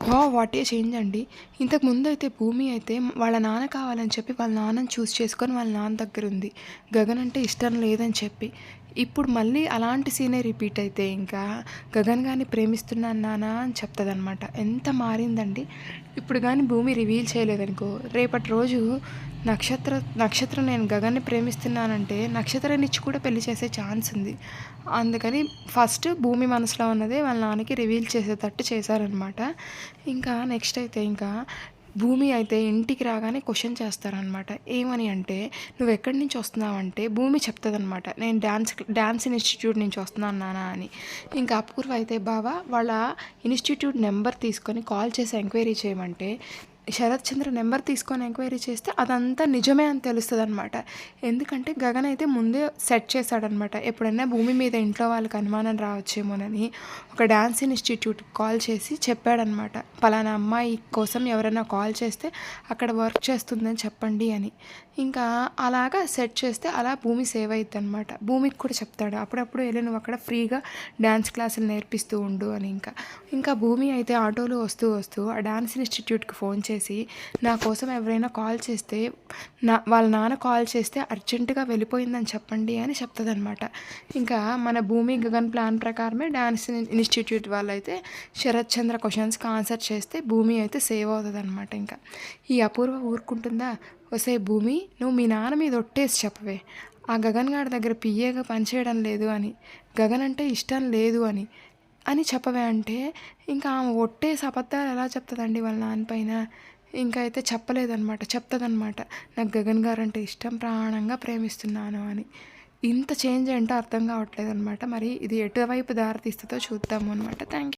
Wow! What a change అండి. ఇంతకు ముందు అయితే భూమి అయితే వాళ్ళ నాన్న కావాలని చెప్పి వాళ్ళ నాన్నని చూస్ చేసుకొని వాళ్ళ నాన్న దగ్గరుంది. గగన్ అంటే ఇష్టం లేదని చెప్పి. ఇప్పుడు మళ్ళీ అలాంటి సీనే రిపీట్ అయితే ఇంకా గగన్ గారిని ప్రేమిస్తున్నాను నానా అని చెప్తదనమాట. ఎంత మారిందండి. ఇప్పుడు కానీ భూమి రివీల్ చేయలేదనుకో రేపటి రోజు నక్షత్ర నక్షత్రం నేను గగన్‌ని ప్రేమిస్తున్నానంటే నక్షత్రాన్నిచ్చి కూడా పెళ్ళి చేసే ఛాన్స్ ఉంది. అందుకని ఫస్ట్ భూమి మనసులో ఉన్నదే వాళ్ళ నాన్నకి రివీల్ చేసేటట్టు చేశారనమాట. ఇంకా నెక్స్ట్ అయితే ఇంకా భూమి అయితే ఇంటికి రాగానే క్వశ్చన్ చేస్తారనమాట. ఏమని అంటే నువ్వు ఎక్కడి నుంచి వస్తున్నావంటే" భూమి చెప్తుందనమాట "నేను డ్యాన్స్ డ్యాన్స్ ఇన్‌స్టిట్యూట్ నుంచి వస్తున్నాను నానా అని. ఇంకా అపూర్వ అయితే బావా వాళ్ళ ఇన్‌స్టిట్యూట్ నెంబర్ తీసుకొని కాల్ చేసి ఎంక్వైరీ చేయమంటే శరత్ చంద్ర నెంబర్ తీసుకొని ఎంక్వైరీ చేస్తే అదంతా నిజమే అని తెలుస్తుంది అనమాట ఎందుకంటే గగన్ అయితే ముందే సెట్ చేశాడనమాట. ఎప్పుడైనా భూమి మీద ఇంట్లో వాళ్ళకి అనుమానం రావచ్చేమోనని ఒక డ్యాన్స్ ఇన్స్టిట్యూట్ కాల్ చేసి చెప్పాడనమాట. పలానా అమ్మాయి కోసం ఎవరైనా కాల్ చేస్తే అక్కడ వర్క్ చేస్తుందని చెప్పండి అని. ఇంకా అలాగా సెట్ చేస్తే అలా భూమి సేవ్ అవుతుంది అనమాట భూమికి కూడా చెప్తాడు. అప్పుడప్పుడు వెళ్ళి నువ్వు అక్కడ ఫ్రీగా డ్యాన్స్ క్లాసులు నేర్పిస్తూ ఉండు అని ఇంకా. ఇంకా భూమి అయితే ఆటోలో వస్తూ వస్తూ ఆ డ్యాన్స్ ఇన్‌స్టిట్యూట్‌కి ఫోన్ చేసి నా కోసం ఎవరైనా కాల్ చేస్తే నా వాళ్ళ నాన్న కాల్ చేస్తే అర్జెంటుగా వెళ్ళిపోయిందని చెప్పండి అని చెప్తదనమాట. ఇంకా మన భూమి గగన్ ప్లాన్ ప్రకారమే డాన్స్ ఇన్‌స్టిట్యూట్ వాళ్ళైతే శరత్ చంద్ర క్వశ్చన్స్కి ఆన్సర్ చేస్తే భూమి అయితే సేవ్ అవుతుంది అనమాట ఇంకా. ఈ అపూర్వ ఊరుకుంటుందా? వసే భూమి నువ్వు మీ నాన్న మీద ఒట్టేసి చెప్పవే. ఆ గగన్ గారి దగ్గర పిఏగా పనిచేయడం లేదు అని. గగన్ అంటే ఇష్టం లేదు అని. అని చెప్పవే అంటే ఇంకా ఆమె ఒట్టేసి అబద్ధాలు ఎలా చెప్తుందండి వాళ్ళ నాన్నపైన ఇంకా అయితే చెప్పలేదనమాట. చెప్తదనమాట. నాకు గగన్ గారంటే ఇష్టం ప్రాణంగా ప్రేమిస్తున్నాను అని. ఇంత చేంజ్ ఏంటో అర్థం కావట్లేదనమాట. మరి ఇది ఎటువైపు దారి తీస్తుందో చూద్దాము అనమాట. Thank you.